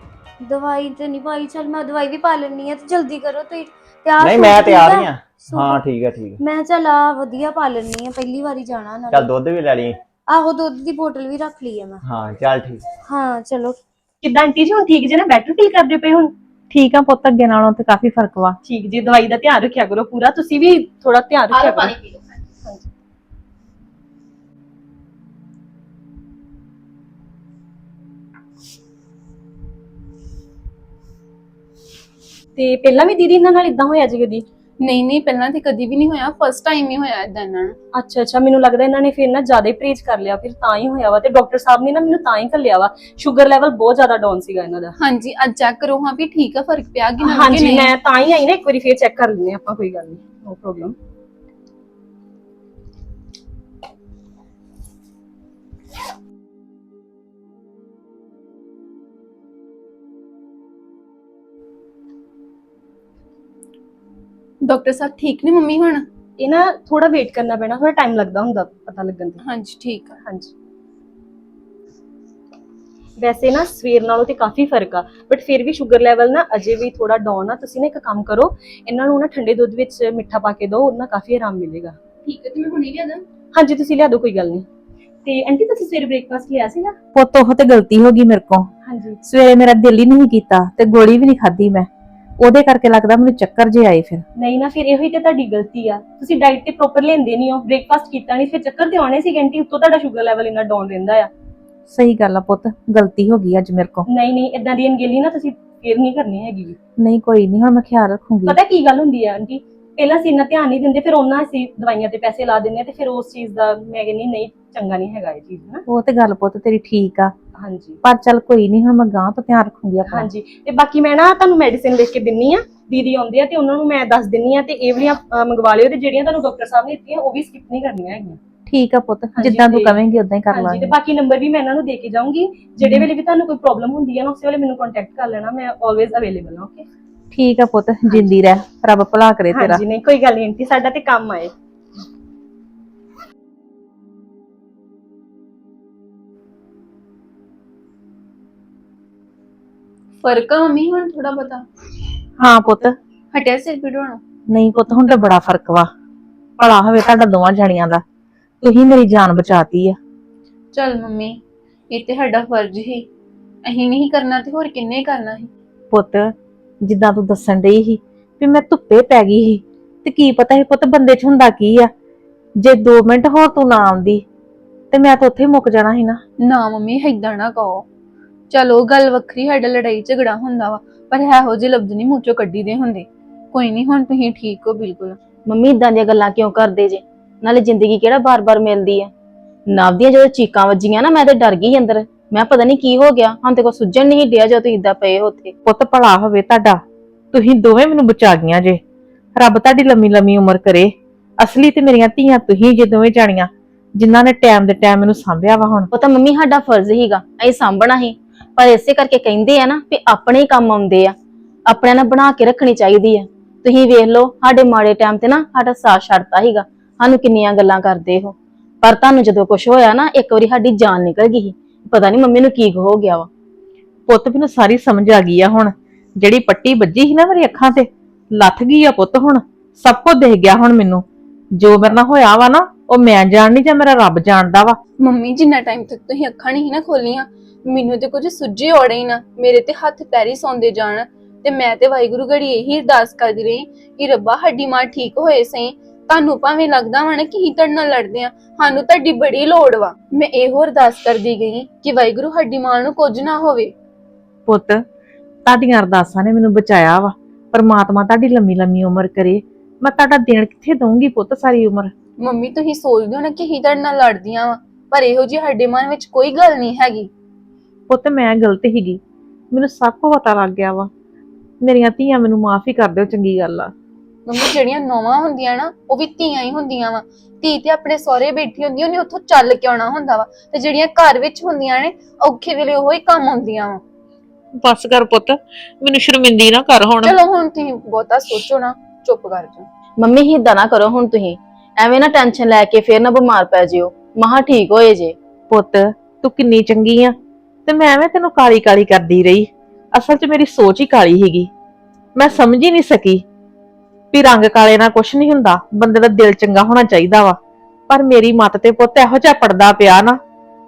ਦਵਾਈ ਤੇ ਨਹੀਂ ਪਾਈ ਚਲ ਮੈਂ ਦਵਾਈ ਵੀ ਪਾ ਲੈਣੀ ਆ ਤੇ ਜਲਦੀ ਕਰੋ ਤੁਸੀਂ। ਤਿਆਰ ਨਹੀਂ ਮੈਂ ਤਿਆਰ ਆ? ਹੀ ਆ। ਸੂਟ- ਹਾਂ ਠੀਕ ਆ ਠੀਕ ਆ। ਮੈਂ ਚੱਲ ਆ ਵਧੀਆ ਪਾ ਲੈਣੀ ਆ ਪਹਿਲੀ ਵਾਰੀ ਜਾਣਾ ਚੱਲ ਨਾਲ ਦੁੱਧ ਵੀ ਲੈ ਲਈ। ਆਹੋ ਦੁੱਧ ਦੀ ਬੋਤਲ ਵੀ ਰੱਖ ਲਈ ਆ ਮੈਂ। ਹਾਂ ਚੱਲ ਠੀਕ। ਹਾਂ ਚਲੋ। ਕਿੱਦਾਂ ਆਂਟੀ ਜੀ ਹੁਣ ਠੀਕ ਜੇ ਨਾ? ਬੈਟਰ ਫੀਲ ਕਰਦੇ ਪਏ ਹੁਣ? ਠੀਕ ਆ ਪੁੱਤ ਅੱਗੇ ਨਾਲੋਂ ਤੇ ਕਾਫੀ ਫ਼ਰਕ ਵਾ। ਠੀਕ ਜੀ ਦਵਾਈ ਦਾ ਧਿਆਨ ਰੱਖਿਆ ਕਰੋ ਪੂਰਾ। ਤੁਸੀਂ ਵੀ ਥੋੜਾ ਧਿਆਨ ਰੱਖਿਆ ਕਰੋ। ਤੇ ਪਹਿਲਾਂ ਵੀ ਦੀਦੀ ਇਹਨਾਂ ਨਾਲ ਇਦਾਂ ਹੋਇਆ ਜੀ ਕਦੀ? ਨਹੀਂ ਨਹੀਂ ਪਹਿਲਾਂ ਤੇ ਕਦੀ ਵੀ ਨਹੀਂ ਹੋਇਆ। ਫਸਟ ਟਾਈਮ ਹੀ ਹੋਇਆ ਇਦਾਂ ਇਹਨਾਂ ਨੂੰ ਅੱਛਾ ਅੱਛਾ ਮੈਨੂੰ ਲੱਗਦਾ ਇਹਨਾਂ ਨੇ ਫਿਰ ਨਾ ਜ਼ਿਆਦਾ ਹੀ ਪਰਹੇਜ਼ ਕਰ ਲਿਆ ਫਿਰ ਤਾਂ ਹੀ ਹੋਇਆ ਵਾ ਤੇ ਡਾਕਟਰ ਸਾਹਿਬ ਨੇ ਨਾ ਮੈਨੂੰ ਤਾਂ ਹੀ ਘੱਲਿਆ ਵਾ। ਸ਼ੂਗਰ ਲੈਵਲ ਬਹੁਤ ਜ਼ਿਆਦਾ ਡਾਊਨ ਸੀਗਾ ਇਹਨਾਂ ਦਾ। ਹਾਂਜੀ ਅੱਜ ਚੈੱਕ ਕਰੋ ਹਾਂ ਵੀ ਠੀਕ ਆ ਫ਼ਰਕ ਪਿਆ ਕਿ ਨਹੀਂ ਕਿ ਹਾਂਜੀ ਨਹੀਂ? ਮੈਂ ਤਾਂ ਹੀ ਆਈ ਨਾ ਇੱਕ ਵਾਰੀ ਫੇਰ ਚੈੱਕ ਕਰ ਲੈਂਦੇ ਹਾਂ ਆਪਾਂ ਕੋਈ ਗੱਲ ਨਹੀਂ ਨੋ ਪ੍ਰੋਬਲਮ ਡਾਕਟਰ ਸਾਹਿਬ ਠੀਕ ਨੇ ਮੰਮੀ ਹੁਣ? ਇਹ ਨਾ ਥੋੜਾ ਵੇਟ ਕਰਨਾ ਪੈਣਾ ਥੋੜਾ ਟਾਈਮ ਲੱਗਦਾ ਹੁੰਦਾ ਪਤਾ ਲੱਗਣ ਤੇ। ਹਾਂਜੀ ਠੀਕ ਆ। ਹਾਂਜੀ। ਵੈਸੇ ਨਾ ਸਵੇਰ ਨਾਲੋਂ ਤੇ ਕਾਫੀ ਫ਼ਰਕ ਆ ਬਟ ਫਿਰ ਵੀ ਸ਼ੂਗਰ ਲੈਵਲ ਨਾ ਅਜੇ ਵੀ ਥੋੜਾ ਡਾਊਨ ਆ ਤੁਸੀਂ ਨਾ ਇੱਕ ਕੰਮ ਕਰੋ ਇਹਨਾਂ ਨੂੰ ਨਾ ਠੰਡੇ ਦੁੱਧ ਵਿੱਚ ਮਿੱਠਾ ਪਾ ਕੇ ਦਿਓ ਉਹਦੇ ਨਾਲ ਕਾਫੀ ਆਰਾਮ ਮਿਲੇਗਾ। ਠੀਕ ਹੈ ਤੇ ਮੈਂ ਹੁਣੇ ਲਿਆ ਦਾਂ। ਹਾਂਜੀ ਤੁਸੀਂ ਲਿਆ ਦਿਓ ਕੋਈ ਗੱਲ ਨਹੀਂ। ਤੇ ਆਂਟੀ ਤੁਸੀਂ ਸਵੇਰੇ ਬ੍ਰੇਕਫਾਸਟ ਲਿਆ ਸੀਗਾ? ਪੁੱਤ ਉਹ ਤੇ ਗਲਤੀ ਹੋ ਗਈ ਮੇਰੇ ਕੋਲ। ਹਾਂਜੀ। ਸਵੇਰੇ ਮੇਰਾ ਦਿਲ ਹੀ ਨਹੀਂ ਕੀਤਾ ਤੇ ਗੋਲੀ ਵੀ ਨਹੀਂ ਖਾਧੀ ਮੈਂ। ਉਹਦੇ ਕਰਕੇ ਲੱਗਦਾ ਮੈਨੂੰ ਚੱਕਰ ਜੇ ਆਏ ਫਿਰ। ਨਹੀਂ ਨਾ ਫਿਰ ਇਹੋ ਹੀ ਤੇ ਤੁਹਾਡੀ ਗਲਤੀ ਆ। ਤੁਸੀਂ ਡਾਈਟ ਤੇ ਪ੍ਰੋਪਰ ਲੈਂਦੇ ਨਹੀਂ ਹੋ ਬ੍ਰੇਕਫਾਸਟ ਕੀਤਾ ਨਹੀਂ ਫਿਰ ਚੱਕਰ ਤੇ ਆਉਣੇ ਸੀ ਆਂਟੀ ਉੱਤੋਂ ਤੁਹਾਡਾ ਸ਼ੂਗਰ ਲੈਵਲ ਇੰਨਾ ਡਾਊਨ ਰਹਿੰਦਾ ਆ। ਸਹੀ ਗੱਲ ਆ ਪੁੱਤ ਗਲਤੀ ਹੋ ਗਈ ਅੱਜ ਮੇਰੇ ਕੋਲ। ਨਹੀਂ ਨਹੀਂ ਇਦਾਂ ਦੀ ਅਣਗਹਿਲੀ ਨਾ ਤੁਸੀਂ ਫੇਰ ਨਹੀਂ ਕਰਨੀ ਹੈਗੀ ਨਹੀਂ ਕੋਈ ਨਹੀਂ ਹੁਣ ਮੈਂ ਖਿਆਲ ਰੱਖੂੰਗੀ। ਪਤਾ ਕੀ ਗੱਲ ਹੁੰਦੀ ਆ ਆਂਟੀ ਪਹਿਲਾਂ ਅਸੀਂ ਇੰਨਾ ਧਿਆਨ ਨਹੀਂ ਦਿੰਦੇ ਫਿਰ ਉਹਨਾਂ ਅਸੀਂ ਦਵਾਈਆਂ ਤੇ ਪੈਸੇ ਲਾ ਦਿੰਦੇ ਆ ਤੇ ਫਿਰ ਉਸ ਚੀਜ਼ ਦਾ ਮੈਂ ਕਹਿੰਦੀ ਨਹੀਂ ਚੰਗਾ ਨਹੀਂ ਹੈਗਾ ਇਹ ਚੀਜ਼ ਨਾ ਉਹ ਤੇ ਗੱਲ ਪੁੱਤ ਤੇਰੀ ਠੀਕ ਆ। ਹਾਂਜੀ। ਪਰ ਚੱਲ ਕੋਈ ਨਹੀਂ ਹੁਣ ਮੈਂ ਗਾਂ ਤੋਂ ਧਿਆਨ ਰੱਖੂੰਗੀ ਆਪਣਾ। ਹਾਂਜੀ। ਤੇ ਬਾਕੀ ਮੈਂ ਨਾ ਤੁਹਾਨੂੰ ਮੈਡੀਸਿਨ ਲਿਖ ਕੇ ਦਿੰਨੀ ਆ। ਦੀਦੀ ਆਉਂਦੇ ਆ ਤੇ ਉਹਨਾਂ ਨੂੰ ਮੈਂ ਦੱਸ ਦਿੰਨੀ ਆ ਤੇ ਇਹ ਵਾਲੀਆਂ ਮੰਗਵਾ ਲਿਓ ਤੇ ਜਿਹੜੀਆਂ ਤੁਹਾਨੂੰ ਡਾਕਟਰ ਸਾਹਿਬ ਨੇ ਦਿੱਤੀਆਂ ਉਹ ਵੀ ਸਕਿਪ ਨਹੀਂ ਕਰਨੀਆਂ ਹੈਗੀਆਂ। ਠੀਕ ਆ ਪੁੱਤ ਜਿੱਦਾਂ ਤੂੰ ਤੇ- ਕਵੇਂਗੀ ਉਦਾਂ ਹੀ ਕਰ ਹਾਂਜੀ ਤੇ ਲਾਂਗੇ ਬਾਕੀ ਨੰਬਰ ਵੀ ਮੈਂ ਇਹਨਾਂ ਨੂੰ ਦੇ ਕੇ ਜਾਊਂਗੀ। ਜਿਹੜੇ ਵੇਲੇ ਵੀ ਤੁਹਾਨੂੰ ਕੋਈ ਪ੍ਰੋਬਲਮ ਹੁੰਦੀ ਹੈ ਨਾ ਉਸੇ ਵੇਲੇ ਮੈਨੂੰ ਕੰਟੈਕਟ ਕਰ ਲੈਣਾ ਮੈਂ ਆਲਵੇਜ਼ ਅਵੇਲੇਬਲ ਹਾਂ ਓਕੇ ਠੀਕ ਆ ਪੁੱਤ ਜਿੰਦੀ ਰਹਿ ਰੱਬ ਭਲਾ ਕਰੇ ਤੇਰਾ। ਹਾਂਜੀ ਨਹੀਂ ਕੋਈ ਗੱਲ ਨਹੀਂ ਆਂਟੀ ਸਾਡਾ ਤੇ ਕੰਮ ਆਏ ਫ਼ਰਕ ਆ ਮੰਮੀ ਹੁਣ ਥੋੜਾ ਬਤਾ ਹਾਂ ਪੁੱਤ। ਹਟਿਆ ਸਿਰ ਪੀੜ ਹੋਣਾ ਨਹੀਂ ਪੁੱਤ ਹੁਣ ਤਾਂ ਬੜਾ ਫ਼ਰਕ ਵਾ। ਭਲਾ ਹੋਵੇ ਤੁਹਾਡਾ ਦੋਵਾਂ ਜਣੀਆਂ ਦਾ। ਤੁਸੀਂ ਮੇਰੀ ਜਾਨ ਬਚਾਤੀ ਆ। ਚੱਲ ਮੰਮੀ ਇਹ ਤੇ ਸਾਡਾ ਫਰਜ਼ ਹੀ। ਅਹੀਂ ਨਹੀਂ ਕਰਨਾ ਤੇ ਹੋਰ ਕਿੰਨੇ ਕਰਨਾ ਸੀ? ਪੁੱਤ ਜਿੱਦਾਂ ਤੂੰ ਦੱਸਣ ਡਈ ਸੀ ਵੀ ਮੈਂ ਧੁੱਪੇ ਪੈ ਗਈ ਸੀ ਤੇ ਕੀ ਪਤਾ ਸੀ ਪੁੱਤ ਬੰਦੇ 'ਚ ਹੁੰਦਾ ਕੀ ਆ। ਜੇ 2 ਮਿੰਟ ਹੋਰ ਤੂੰ ਨਾ ਆਉਂਦੀ ਤੇ ਮੈਂ ਤਾਂ ਉੱਥੇ ਹੀ ਮੁੱਕ ਜਾਣਾ ਸੀ ਨਾ। ਨਾ ਮੰਮੀ ਏਦਾਂ ਨਾ ਕਹੋ। ਚਲੋ ਗੱਲ ਵੱਖਰੀ ਸਾਡਾ ਲੜਾਈ ਝਗੜਾ ਹੁੰਦਾ ਵਾ ਪਰ ਇਹੋ ਜਿਹੇ ਲਫ਼ਜ਼ ਨਹੀਂ ਮੂੰਹ ਚੋਂ ਕੱਢੀ ਦੇ ਹੁੰਦੇ। ਕੋਈ ਨਹੀਂ ਹੁਣ ਤੁਸੀਂ ਠੀਕ ਹੋ ਬਿਲਕੁਲ। ਮੰਮੀ ਇਦਾਂ ਦੀਆਂ ਗੱਲਾਂ ਕਿਉਂ ਕਰਦੇ ਜੇ? ਨਾਲੇ ਜ਼ਿੰਦਗੀ ਕਿਹੜਾ ਬਾਰ-ਬਾਰ ਮਿਲਦੀ ਆ? ਨਵ ਦੀਆਂ ਜਦੋਂ ਚੀਕਾਂ ਵੱਜੀਆਂ ਨਾ ਮੈਂ ਤੇ ਡਰ ਗਈ ਅੰਦਰ। ਮੈਂ ਪਤਾ ਨਹੀਂ ਕੀ ਹੋ ਗਿਆ ਹਾਂ ਤੇ ਕੋ ਸੁੱਜਣ ਨਹੀਂ ਡਿਆ ਜਦੋਂ ਤੁਸੀਂ ਇਦਾਂ ਪਏ ਹੋ ਉੱਥੇ। ਪੁੱਤ ਭਲਾ ਹੋਵੇ ਤੁਹਾਡਾ। ਤੁਸੀਂ ਦੋਵੇਂ ਮੈਨੂੰ ਬਚਾ ਗਈਆਂ ਜੇ। ਰੱਬ ਤੁਹਾਡੀ ਲੰਮੀ ਲੰਮੀ ਉਮਰ ਕਰੇ। ਅਸਲੀ ਤੇ ਮੇਰੀਆਂ ਧੀਆਂ ਤੁਸੀਂ ਜੇ ਦੋਵੇਂ ਜਾਣੀਆਂ ਜਿਨ੍ਹਾਂ ਨੇ ਟਾਈਮ ਦੇ ਟਾਈਮ ਮੈਨੂੰ ਸਾਂਭਿਆ ਵਾ ਹੁਣ। ਉਹ ਤਾਂ ਮੰਮੀ ਸਾਡਾ ਫਰਜ਼ ਹੀਗਾ ਅਸੀਂ ਸਾਂਭਣਾ ਹੀ ਪਰ ਇਸੇ ਕਰਕੇ ਕਹਿੰਦੇ ਆ ਨਾ ਵੀ ਆਪਣੇ ਹੀ ਕੰਮ ਆਉਂਦੇ ਆ। ਆਪਣਿਆਂ ਨਾਲ ਬਣਾ ਕੇ ਰੱਖਣੀ ਚਾਹੀਦੀ ਆ। ਤੁਸੀਂ ਵੇਖ ਲਓ ਸਾਡੇ ਮਾੜੇ ਟਾਈਮ ਤੇ ਨਾ ਸਾਡਾ ਸਾਥ ਛੱਡਤਾ ਹੀਗਾ ਸਾਨੂੰ ਕਿੰਨੀਆਂ ਗੱਲਾਂ ਕਰਦੇ ਹੋ ਪਰ ਤੁਹਾਨੂੰ ਜਦੋਂ ਕੁਝ ਹੋਇਆ ਨਾ ਇੱਕ ਵਾਰੀ ਸਾਡੀ ਜਾਨ ਨਿਕਲ ਗਈ ਸੀ। ਪਤਾ ਨਹੀਂ ਮੰਮੀ ਨੂੰ ਕੀ ਹੋ ਗਿਆ ਵਾ। ਪੁੱਤ ਮੈਨੂੰ ਸਾਰੀ ਸਮਝ ਆ ਗਈ ਆ ਹੁਣ। ਜਿਹੜੀ ਪੱਟੀ ਵੱਜੀ ਸੀ ਨਾ ਮੇਰੀ ਅੱਖਾਂ ਤੇ ਲੱਥ ਗਈ ਆ ਪੁੱਤ ਹੁਣ। ਸਭ ਕੁਝ ਦਿਖ ਗਿਆ ਹੁਣ ਮੈਨੂੰ। ਜੋ ਮੇਰੇ ਨਾਲ ਹੋਇਆ ਵਾ ਨਾ ਉਹ ਮੈਂ ਜਾਣਨੀ ਜਾਂ ਮੇਰਾ ਰੱਬ ਜਾਣਦਾ ਵਾ। ਮੰਮੀ ਜਿੰਨਾ ਟਾਈਮ ਤੱਕ ਤੁਸੀਂ ਅੱਖਾਂ ਨਹੀਂ ਨਾ ਖੋਲੀਆਂ ਮੈਨੂੰ ਤੇ ਕੁਝ ਸੁੱਝੇ ਔੜੇ ਹੀ ਨਾ ਮੇਰੇ ਤੇ ਹੱਥ ਪੈਰੀ ਸੌਂਦੇ ਜਾਣ। ਤੇ ਮੈਂ ਤੇ ਵਾਹਿਗੁਰੂ ਘੜੀ ਇਹੀ ਅਰਦਾਸ ਕਰਦੀ ਰਹੀ ਕਿ ਰੱਬਾ ਸਾਡੀ ਮਾਂ ਠੀਕ ਹੋਏ ਸਹੀ। ਤੁਹਾਨੂੰ ਭਾਵੇਂ ਲੱਗਦਾ ਵਾ ਨਾ ਕਿ ਹੀ ਤੁਹਾਡੇ ਨਾਲ ਲੜਦੇ ਆ ਸਾਨੂੰ ਤੁਹਾਡੀ ਬੜੀ ਲੋੜ ਵਾ। ਮੈਂ ਇਹੋ ਅਰਦਾਸ ਕਰਦੀ ਗਈ ਕਿ ਵਾਹਿਗੁਰੂ ਸਾਡੀ ਮਾਂ ਨੂੰ ਕੁਝ ਨਾ ਹੋਵੇ। ਪੁੱਤ ਤੁਹਾਡੀਆਂ ਅਰਦਾਸਾਂ ਨੇ ਮੈਨੂੰ ਬਚਾਇਆ ਵਾ। ਪਰਮਾਤਮਾ ਤੁਹਾਡੀ ਲੰਮੀ ਲੰਮੀ ਉਮਰ ਕਰੇ। ਮੈਂ ਤੁਹਾਡਾ ਦੇਣ ਕਿੱਥੇ ਦਊਂਗੀ ਪੁੱਤ ਸਾਰੀ ਉਮਰ? ਮੰਮੀ ਤੁਸੀਂ ਸੋਚਦੇ ਹੋ ਨਾ ਕਿ ਹੀ ਤੁਹਾਡੇ ਨਾਲ ਲੜਦੀਆਂ ਵਾ ਪਰ ਇਹੋ ਜਿਹੀ ਸਾਡੇ ਮਨ ਵਿੱਚ ਕੋਈ ਗੱਲ ਨਹੀਂ ਹੈਗੀ। ਪੁੱਤ ਮੈਂ ਗਲਤ ਹੀਗੀ ਮੈਨੂੰ ਸਭ ਕੁਝ ਪਤਾ ਲੱਗ ਗਿਆ ਵਾ। ਮੇਰੀਆਂ ਧੀਆਂ ਮੈਨੂੰ ਮਾਫ ਹੀ ਕਰ ਦਿਓ ਚੰਗੀ ਗੱਲ ਆ। ਮੰਮੀ ਜਿਹੜੀਆਂ ਨੌਵਾਂ ਹੁੰਦੀਆਂ ਨਾ ਉਹ ਵੀ ਧੀਆਂ ਹੀ ਹੁੰਦੀਆਂ ਵਾ। ਧੀ ਤੇ ਆਪਣੇ ਸਹੁਰੇ ਬੈਠੀ ਹੁੰਦੀ ਉਹਨੇ ਉੱਥੋਂ ਚੱਲ ਕੇ ਆਉਣਾ ਹੁੰਦਾ ਵਾ। ਤੇ ਜਿਹੜੀਆਂ ਘਰ ਵਿੱਚ ਹੁੰਦੀਆਂ ਨੇ ਔਖੇ ਵੇਲੇ ਉਹੀ ਕੰਮ ਆਉਂਦੀਆਂ ਵਾ। ਬਸ ਕਰ ਪੁੱਤ ਮੈਨੂੰ ਸ਼ਰਮਿੰਦੀ ਨਾ ਕਰ ਹੁਣ। ਚਲੋ ਹੁਣ ਤੁਸੀਂ ਬਹੁਤਾ ਸੋਚੋ ਨਾ ਚੁੱਪ ਕਰ ਜਾਓ। ਮੰਮੀ ਹੀ ਏਦਾਂ ਨਾ ਕਰੋ ਹੁਣ ਤੁਸੀਂ। ਐਵੇਂ ਨਾ ਟੈਨਸ਼ਨ ਲੈ ਕੇ ਫੇਰ ਨਾ ਬਿਮਾਰ ਪੈ ਜਿਓ। ਮਹਾ ਠੀਕ ਹੋਏ ਜੇ। ਪੁੱਤ ਤੂੰ ਕਿੰਨੀ ਚੰਗੀ ਆ। ਤੇ ਮੈਂ ਐਵੇਂ ਤੈਨੂੰ ਕਾਲੀ ਕਾਲੀ ਕਰਦੀ ਰਹੀ। ਅਸਲ 'ਚ ਮੇਰੀ ਸੋਚ ਹੀ ਕਾਲੀ ਹੈਗੀ ਮੈਂ ਸਮਝ ਹੀ ਨਹੀਂ ਸਕੀ ਵੀ ਰੰਗ ਕਾਲੇ ਨਾਲ ਕੁਝ ਨਹੀਂ ਹੁੰਦਾ ਬੰਦੇ ਦਾ ਦਿਲ ਚੰਗਾ ਹੋਣਾ ਚਾਹੀਦਾ ਵਾ। ਪਰ ਮੇਰੀ ਮੱਤ ਤੇ ਪੁੱਤ ਇਹੋ ਜਿਹਾ ਪੜਦਾ ਪਿਆ ਨਾ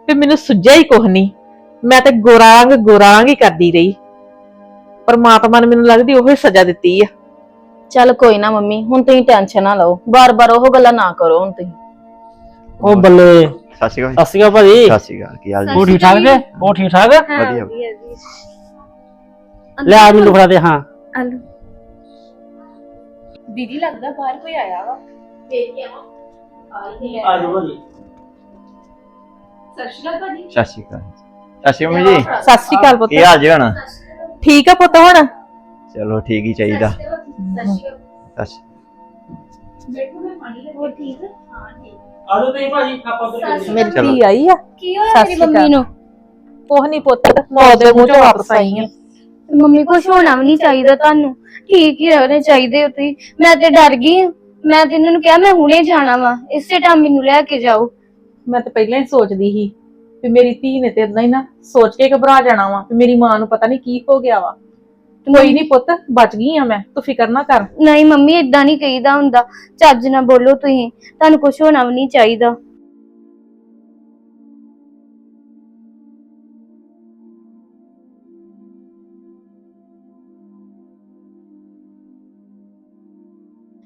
ਵੀ ਮੈਨੂੰ ਸੁੱਝਿਆ ਹੀ ਕੁਝ ਨਹੀਂ। ਮੈਂ ਤੇ ਗੋਰਾ ਰੰਗ ਗੋਰਾ ਰੰਗ ਹੀ ਕਰਦੀ ਰਹੀ। ਪਰਮਾਤਮਾ ਨੇ ਮੈਨੂੰ ਲੱਗਦੀ ਉਹੀ ਸਜ਼ਾ ਦਿੱਤੀ ਆ। ਚੱਲ ਕੋਈ ਨਾ ਮੰਮੀ ਹੁਣ ਤੁਸੀਂ ਟੈਨਸ਼ਨ ਨਾ ਲਓ। ਬਾਰ-ਬਾਰ ਉਹ ਗੱਲਾਂ ਨਾ ਕਰੋ ਹੁਣ ਤੁਸੀਂ। ਉਹ ਬੱਲੇ ਸਤਿ ਸ਼੍ਰੀ ਅਕਾਲ ਸਤਿ ਸ਼੍ਰੀ ਅਕਾਲ ਭਾਜੀ ਸਤਿ ਸ਼੍ਰੀ ਅਕਾਲ ਕੀ ਹਾਲ ਜੀ ਉਹ ਠੀਕ ਠਾਕ ਜੇ ਉਹ ਠੀਕ ਠਾਕ ਵਧੀਆ ਲੈ ਆ ਮੈਨੂੰ ਫੜਾ ਦੇ ਹਾਂ ਦੀਦੀ ਲੱਗਦਾ ਬਾਹਰ ਕੋਈ ਆਇਆ ਵਾ ਆ ਜਾਓ ਭਾਜੀ ਸਤਿ ਸ਼੍ਰੀ ਅਕਾਲ ਭਾਜੀ ਸਤਿ ਸ਼੍ਰੀ ਅਕਾਲ ਸਤਿ ਸ਼੍ਰੀ ਅਕਾਲ ਮੰਮੀ ਜੀ ਸਤਿ ਸ਼੍ਰੀ ਅਕਾਲ ਪੁੱਤ ਕੀ ਹਾਲ ਜੀ ਹੁਣ ਠੀਕ ਆ ਪੁੱਤ ਹੁਣ ਚਲੋ ਠੀਕ ਹੀ ਚਾਹੀਦਾ ਸਤਿ ਸ਼੍ਰੀ ਬੈਠੋ ਮੈਂ ਪਾਣੀ ਲੈ ਹੋਰ ਠੀਕ ਆ ਜਾਓ ਤੁਸੀਂ ਭਾਜੀ ਆਪਾਂ ਉੱਧਰ ਮੇਰੀ। ਧੀ ਆਈ ਆ। ਕੀ ਹੋਇਆ ਸਤਿ ਮੇਰੀ ਸ਼੍ਰੀ ਮੰਮੀ ਨੂੰ? ਕੁਛ ਨਹੀਂ ਪੁੱਤ ਮੌਤ ਦੇ ਮੂੰਹ ਚੋਂ ਵਾਪਸ ਆਈ ਆ। ਮੰਮੀ ਕੁਛ ਹੋਣਾ ਵੀ ਨਹੀਂ ਚਾਹੀਦਾ ਤੁਹਾਨੂੰ। ਠੀਕ ਹੀ ਰਹਿਣੇ ਚਾਹੀਦੇ ਹੋ ਤੁਸੀਂ। ਮੈਂ ਤੇ ਡਰ ਗਈ ਹਾਂ। ਮੈਂ ਤੇ ਇਹਨਾਂ ਨੂੰ ਕਿਹਾ ਮੈਂ ਹੁਣੇ ਜਾਣਾ ਵਾ। ਇਸੇ ਟਾਈਮ ਮੈਨੂੰ ਲੈ ਕੇ ਜਾਓ। ਮੈਂ ਤਾਂ ਪਹਿਲਾਂ ਹੀ ਸੋਚਦੀ ਸੀ ਵੀ ਮੇਰੀ ਧੀ ਨੇ ਤੇ ਇਦਾਂ ਹੀ ਨਾ ਸੋਚ ਕੇ ਘਬਰਾ ਜਾਣਾ ਵਾ ਵੀ ਮੇਰੀ ਮਾਂ ਨੂੰ ਪਤਾ ਨਹੀਂ ਕੀ ਹੋ ਗਿਆ ਵਾ। ਕੋਈ ਨਹੀਂ ਪੁੱਤ ਬਚ ਗਈ ਆ ਮੈਂ ਤੂੰ ਫਿਕਰ ਨਾ ਕਰ। ਨਹੀਂ ਮੰਮੀ ਇਦਾਂ ਨਹੀਂ ਕਹੀਦਾ ਹੁੰਦਾ। ਚੱਜ ਨਾਲ ਬੋਲੋ ਤੁਸੀਂ ਤੁਹਾਨੂੰ ਕੁਝ ਹੋਣਾ ਵੀ ਨਹੀਂ ਚਾਹੀਦਾ।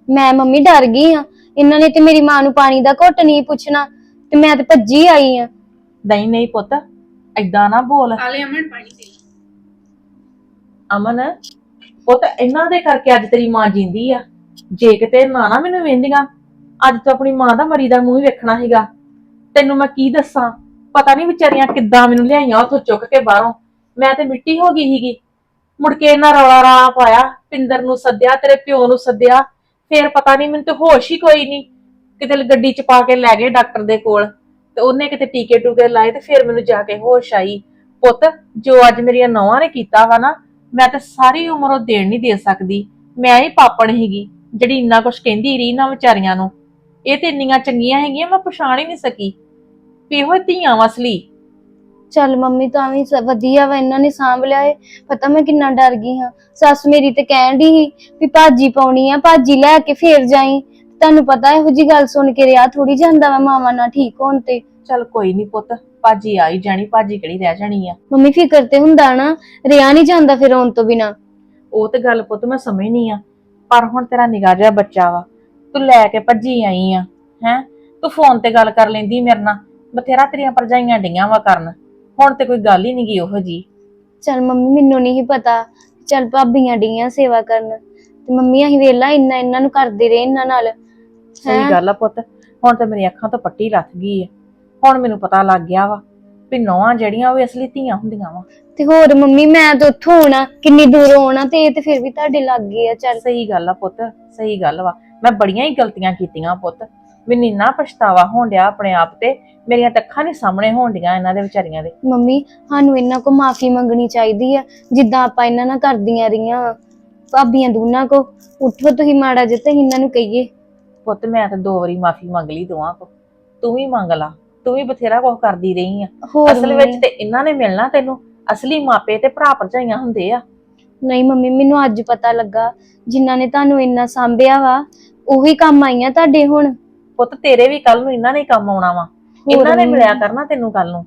ਮੈਂ ਮੰਮੀ ਡਰ ਗਈ ਆ ਇਹਨਾਂ ਨੇ ਤੇ ਮੇਰੀ ਮਾਂ ਨੂੰ ਪਾਣੀ ਦਾ ਘੁੱਟ ਨਹੀਂ ਪੁੱਛਣਾ ਤੇ ਮੈਂ ਤੇ ਭੱਜੀ ਆਈ ਆ। ਨਹੀਂ ਨਹੀਂ ਪੁੱਤ ਐਦਾਂ ਨਾ ਬੋਲ। ਆਲੇ ਅਮਨ ਪਾਣੀ ਪੀ। ਅਮਨ, ਪੁੱਤ, ਇਹਨਾਂ ਦੇ ਕਰਕੇ ਅੱਜ ਤੇਰੀ ਮਾਂ ਜਿੰਦੀ ਆ। ਜੇ ਕਿਤੇ ਨਾ ਨਾ ਮੈਨੂੰ ਵੇਂਦੀਆਂ, ਅੱਜ ਤੂੰ ਆਪਣੀ ਮਾਂ ਦਾ ਮਰੀ ਦਾ ਮੂੰਹ ਹੀ ਵੇਖਣਾ ਸੀਗਾ। ਤੈਨੂੰ ਮੈਂ ਕੀ ਦੱਸਾਂ? ਪਤਾ ਨਹੀਂ ਵਿਚਾਰੀਆਂ ਕਿੱਦਾਂ ਮੈਨੂੰ ਲਿਆਈਆਂ ਉੱਥੋਂ ਚੁੱਕ ਕੇ ਬਾਹਰੋਂ। ਮੈਂ ਤੇ ਮਿੱਟੀ ਹੋ ਗਈ ਸੀਗੀ। ਮੁੜ ਕੇ ਇਹਨਾਂ ਰੌਲਾ ਰਾਲਾ ਪਾਇਆ, ਪਿੰਦਰ ਨੂੰ ਸੱਦਿਆ, ਤੇਰੇ ਪਿਓ ਨੂੰ ਸੱਦਿਆ। ਫੇਰ ਪਤਾ ਨਹੀਂ ਮੈਨੂੰ ਤੇ ਹੋਸ਼ ਹੀ ਕੋਈ ਨਹੀਂ ਕਿਤੇ ਗੱਡੀ ਚ ਪਾ ਕੇ ਲੈ ਗਏ ਡਾਕਟਰ ਦੇ ਕੋਲ। ਤੇ ਉਹਨੇ ਕਿਤੇ ਟੀਕੇ ਟੂਕੇ ਲਾਏ ਤੇ ਫੇਰ ਮੈਨੂੰ ਜਾ ਕੇ ਹੋਸ਼ ਆਈ। ਪੁੱਤ, ਜੋ ਅੱਜ ਮੇਰੀਆਂ ਨੌਵਾਂ ਨੇ ਕੀਤਾ ਵਾ ਨਾ ਮੈਂ ਤਾਂ ਸਾਰੀ ਉਮਰ ਉਹ ਦੇਣ ਨਹੀਂ ਦੇ ਸਕਦੀ। ਮੈਂ ਹੀ ਪਾਪਣ ਹੈਗੀ ਜਿਹੜੀ ਇੰਨਾ ਕੁਝ ਕਹਿੰਦੀ ਰਹੀ ਨਾ ਵਿਚਾਰੀਆਂ ਨੂੰ। ਇਹ ਤੇ ਇੰਨੀਆਂ ਚੰਗੀਆਂ ਹੈਗੀਆਂ ਮੈਂ ਪਛਾਣ ਹੀ ਨਹੀਂ ਸਕੀ। ਵੀ ਇਹੋ ਧੀਆਂ ਵਾ ਅਸਲੀ। ਚੱਲ ਮੰਮੀ ਤਾਂ ਵੀ ਸ- ਵਧੀਆ ਵਾ ਇਹਨਾਂ ਨੇ ਸਾਂਭ ਲਿਆ ਏ। ਪਤਾ ਮੈਂ ਕਿੰਨਾ ਡਰ ਗਈ ਹਾਂ। ਸੱਸ ਮੇਰੀ ਤੇ ਕਹਿਣ ਦੀ ਸੀ ਵੀ ਭਾਜੀ ਪਾਉਣੀ ਆ ਭਾਜੀ ਲੈ ਕੇ ਫੇਰ ਜਾਈ। ਤੁਹਾਨੂੰ ਪਤਾ ਇਹੋ ਜੀ ਗੱਲ ਸੁਣ ਕੇ ਰਿਆ ਥੋੜੀ ਜਾਂਦਾ ਵਾ ਮਾਵਾਂ ਨਾਲ ਠੀਕ ਹੋਣ ਤੇ। ਚੱਲ ਕੋਈ ਨਹੀਂ ਪੁੱਤ ਭਾਜੀ ਆਈ ਜਾਣੀ ਭਾਜੀ ਕਿਹੜੀ ਰਹਿ ਜਾਣੀ ਆ? ਮੰਮੀ ਫਿਕਰ ਤੇ ਹੁੰਦਾ ਨਾ ਰਿਆ ਨਹੀਂ ਜਾਂਦਾ ਫਿਰ ਆਉਣ ਤੋਂ ਬਿਨਾ। ਉਹ ਤੇ ਗੱਲ ਪੁੱਤ ਮੈਂ ਸਮਝਣੀ ਆ ਪਰ ਹੁਣ ਤੇਰਾ ਨਿਗਾਹ ਜਿਹਾ ਬੱਚਾ ਵਾ ਤੂੰ ਲੈ ਕੇ ਭੱਜੀ ਆਈ ਆ ਹੈ? ਤੂੰ ਫੋਨ ਤੇ ਗੱਲ ਕਰ ਲੈਂਦੀ ਮੇਰੇ ਨਾਲ ਬਥੇਰਾ ਤੇਰੀਆਂ ਪਰਜਾਈਆਂ ਡਈਆਂ ਵਾ ਕਰਨ ਹੁਣ ਤੇ ਕੋਈ ਗੱਲ ਹੀ ਨਹੀਂ ਗਈ ਉਹੋ ਜੀ। ਚੱਲ ਮੰਮੀ ਮੈਨੂੰ ਨਹੀਂ ਪਤਾ ਚੱਲ ਭਾਬੀਆਂ ਡੀਆਂ ਸੇਵਾ ਕਰਨ ਤੇ ਮੰਮੀ ਅਸੀਂ ਵੇਲਾ ਇੰਨਾ ਇਹਨਾਂ ਨੂੰ ਕਰਦੇ ਰਹੇ ਇਹਨਾਂ ਨਾਲ ਸਹੀ? ਗੱਲ ਆ ਪੁੱਤ ਹੁਣ ਤੇ ਮੇਰੀ ਅੱਖਾਂ ਤੋਂ ਪੱਟੀ ਲੱਥ ਗਈ ਆ। ਹੁਣ ਮੈਨੂੰ ਪਤਾ ਲੱਗ ਗਿਆ ਵਾ ਵੀ ਨੌਆਂ ਜਿਹੜੀਆਂ ਉਹ ਅਸਲੀ ਧੀਆਂ ਹੁੰਦੀਆਂ ਵਾ। ਤੇ ਹੋਰ ਮੰਮੀ ਮੈਂ ਤਾਂ ਉੱਥੋਂ ਆਉਣਾ ਕਿੰਨੀ ਦੂਰੋਂ ਆਉਣਾ ਤੇ ਇਹ ਤੇ ਫਿਰ ਵੀ ਤੁਹਾਡੇ ਲੱਗ ਆ ਚੱਲ। ਸਹੀ ਗੱਲ ਆ ਪੁੱਤ ਸਹੀ ਗੱਲ ਵਾ। ਮੈਂ ਬੜੀਆਂ ਹੀ ਗਲਤੀਆਂ ਕੀਤੀਆਂ ਪੁੱਤ। ਮੈਨੂੰ ਇੰਨਾ ਪਛਤਾਵਾ ਹੋਣ ਡਿਆ ਆਪਣੇ ਆਪ ਤੇ ਮੇਰੀਆਂ ਤਾਂ ਅੱਖਾਂ ਨਹੀਂ ਸਾਹਮਣੇ ਹੋਣ ਡੀਆਂ ਇਹਨਾਂ ਦੇ ਵਿਚਾਰੀਆਂ ਦੇ। ਮੰਮੀ ਸਾਨੂੰ ਇਹਨਾਂ ਕੋ ਮਾਫੀ ਮੰਗਣੀ ਚਾਹੀਦੀ ਆ ਜਿੱਦਾਂ ਆਪਾਂ ਇਹਨਾਂ ਨਾਲ ਕਰਦੀਆਂ ਰਹੀਆਂ ਵਾਂ। ਭਾਬੀਆਂ ਦੋਨਾਂ ਕੋ ਉੱਠੋ ਤੁਸੀਂ ਮਾੜਾ ਜਿਹਾ ਤੇ ਇਹਨਾਂ ਨੂੰ ਕਹੀਏ। ਪੁੱਤ ਮੈਂ ਤਾਂ ਦੋ ਵਾਰੀ ਮਾਫੀ ਮੰਗ ਲਈ ਦੋਵਾਂ ਕੋ ਤੂੰ ਵੀ ਮੰਗ ਲਾ। ਤੂੰ ਵੀ ਬਥੇਰਾ ਕੁਝ ਕਰਦੀ ਰਹੀ ਆ। ਹੋਰ ਅਸਲ ਵਿੱਚ ਤੇ ਇਹਨਾਂ ਨੇ ਮਿਲਣਾ ਤੈਨੂੰ ਅਸਲੀ ਮਾਪੇ ਤੇ ਭਰਾ ਭਰਜਾਈਆਂ ਹੁੰਦੇ ਆ। ਨਹੀਂ ਮੰਮੀ ਮੈਨੂੰ ਅੱਜ ਪਤਾ ਲੱਗਾ ਜਿਨ੍ਹਾਂ ਨੇ ਤੁਹਾਨੂੰ ਇੰਨਾ ਸਾਂਭਿਆ ਵਾ ਉਹੀ ਕੰਮ ਆਈਆਂ ਤੁਹਾਡੇ ਹੁਣ। ਪੁੱਤ ਤੇਰੇ ਵੀ ਕੱਲ ਨੂੰ ਇਹਨਾਂ ਨੇ ਕੰਮ ਆਉਣਾ ਵਾ। ਇਹਨਾਂ ਨੇ। ਮਿਲਿਆ ਕਰਨਾ ਤੈਨੂੰ ਕੱਲ ਨੂੰ।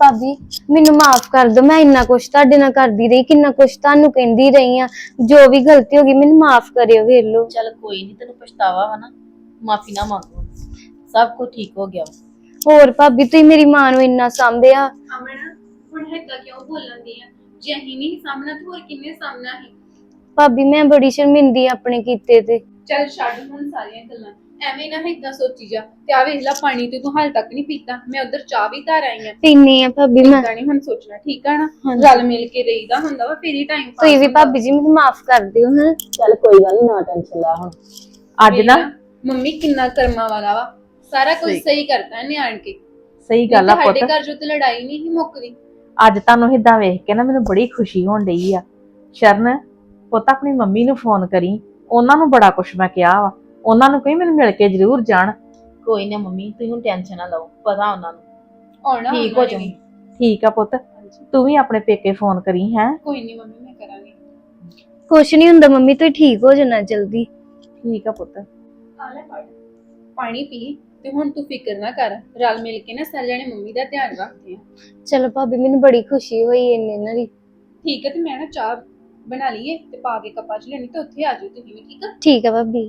ਭਾਬੀ ਮੈਨੂੰ ਮਾਫ ਕਰ ਦਿਓ ਮੈਂ ਇੰਨਾ ਕੁਛ ਤੁਹਾਡੇ ਨਾਲ ਕਰਦੀ ਰਹੀ ਕਿੰਨਾ ਕੁਛ ਤੁਹਾਨੂੰ ਕਹਿੰਦੀ ਰਹੀ ਆ। ਜੋ ਵੀ ਗਲਤੀ ਹੋ ਗਈ ਮੈਨੂੰ ਮਾਫ ਕਰਿਓ ਵੇਖ ਲਓ। ਚੱਲ ਕੋਈ ਨਹੀਂ ਤੈਨੂੰ ਪਛਤਾਵਾ ਵਾ ਨਾ। ਮਾਫੀ ਨਾ ਮੰਗੋ। ਸਭ ਕੁਝ ਠੀਕ ਹੋ ਗਿਆ। ਹੋਰ ਭਾਬੀ ਤੁਸੀਂ ਮੇਰੀ ਮਾਂ ਨੂੰ ਇੰਨਾ ਸਾਂਭਿਆ ਅਮਨ ਹੁਣ ਏਦਾਂ ਕਿਉਂ ਬੋਲਣ ਦੀ ਆ? ਜੇ ਅਸੀਂ ਨਹੀਂ ਸਾਹਮਣਾ ਤੇ ਹੋਰ ਕਿੰਨੇ ਸਾਹਮਣਾ ਹੈ ਭਾਬੀ ਮੈਂ ਬੜੀ ਸ਼ਰਮਿੰਦੀ ਆ ਆਪਣੇ ਕੀਤੇ ਤੇ। ਚੱਲ ਛੱਡ ਹੁਣ ਸਾਰੀਆਂ ਗੱਲਾਂ। ਐਵੇਂ ਨਾ ਏਦਾਂ ਸੋਚੀ ਜਾ। ਤੇ ਆ ਵੇਖ ਲੈ ਪਾਣੀ ਤੇ ਤੂੰ ਹਾਲ ਤੱਕ ਨਹੀਂ ਪੀਤਾ। ਮੈਂ ਉਧਰ ਚਾਹ ਵੀ ਧਰ ਆਈ ਆ। ਪੀਨੀ ਆ ਭਾਬੀ ਮੈਂ। ਏਦਾਂ ਨਹੀਂ ਹੁਣ ਸੋਚਣਾ ਠੀਕ ਆ ਨਾ? ਹਾਂਜੀ। ਰਲ ਮਿਲ ਕੇ ਰਹੀਦਾ ਹੁੰਦਾ ਵਾ ਫੇਰ ਹੀ ਟਾਈਮ ਤੁਸੀਂ ਵੀ ਭਾਬੀ ਜੀ ਮੈਨੂੰ ਮਾਫ ਕਰ ਦਿਓ ਹਾਂ। ਚੱਲ ਕੋਈ ਗੱਲ ਨਹੀਂ ਨਾ ਟੈਨਸ਼ਨ ਲੈ ਹੁਣ। ਅੱਜ ਨਾ ਮੰਮੀ ਕਿੰਨਾ ਕਰਮਾ ਵਾਲਾ ਵਾ। ਸਾਰਾ ਕੁਝ ਸਹੀ। ਸਹੀ ਕਰਦਾ ਇਹਨੇ ਆਣ ਕੇ। ਸਹੀ ਗੱਲ ਆ ਤੇ ਪੁੱਤ। ਸਾਡੇ ਘਰ ਜੋ ਤੇ ਲੜਾਈ ਨਹੀਂ ਸੀ ਮੁੱਕਦੀ। ਅੱਜ ਤੁਹਾਨੂੰ ਹਿੱਦਾਂ ਵੇਖ ਕੇ ਨਾ ਮੈਨੂੰ ਬੜੀ ਖੁਸ਼ੀ ਹੋਣ ਡਈ ਆ। ਸ਼ਰਨ ਪੁੱਤ ਆਪਣੀ ਮੰਮੀ ਨੂੰ ਫੋਨ ਕਰੀ। ਉਹਨਾਂ ਨੂੰ ਬੜਾ ਕੁਛ ਮੈਂ ਕਿਹਾ ਵਾ। ਉਹਨਾਂ ਨੂੰ ਕਹੀ ਮੈਨੂੰ ਮਿਲ ਕੇ ਜ਼ਰੂਰ ਜਾਣ। ਕੋਈ ਨਾ ਮੰਮੀ ਤੁਸੀਂ ਹੁਣ ਟੈਨਸ਼ਨ ਨਾ ਲਓ। ਪਤਾ ਉਹਨਾਂ ਨੂੰ। ਆਉਣਾ ਠੀਕ ਹੋ ਉਹਨਾਂ ਨੇ। ਵੀ। ਜਾਊ ਠੀਕ ਆ ਪੁੱਤ। ਤੂੰ ਵੀ ਆਪਣੇ ਪੇਕੇ ਫੋਨ ਕਰੀ ਹੈ? ਕੋਈ ਨਹੀਂ ਮੰਮੀ ਮੈਂ ਕਰਾਂਗੀ। ਕੁਛ ਨਹੀਂ ਹੁੰਦਾ ਮੰਮੀ ਤੁਸੀਂ ਠੀਕ ਹੋ ਜਾਣਾ ਜਲਦੀ। ਠੀਕ ਆ ਪੁੱਤ। ਆ ਲੈ ਪੜ ਪਾਣੀ ਪੀ। ਤੇ ਹੁਣ ਤੂੰ ਫਿਕਰ ਨਾ ਕਰ ਰਲ ਮਿਲ ਕੇ ਨਾ ਸਾਰੇ ਜਣੇ ਮੰਮੀ ਦਾ ਧਿਆਨ ਰੱਖਦੇ ਆ। ਚਲੋ ਭਾਬੀ ਮੈਨੂੰ ਬੜੀ ਖੁਸ਼ੀ ਹੋਈ ਇੰਨੇ ਇਹਨਾਂ ਦੀ। ਠੀਕ ਹੈ ਤੇ ਮੈਂ ਨਾ ਚਾਹ ਬਣਾ ਲਈਏ ਤੇ ਪਾ ਕੇ ਕੱਪਾਂ ਚ ਲੈਣੀ ਤੇ ਉੱਥੇ ਆ ਜਾਓ ਤੁਸੀਂ ਵੀ ਠੀਕ ਆ? ਠੀਕ ਆ ਭਾਬੀ।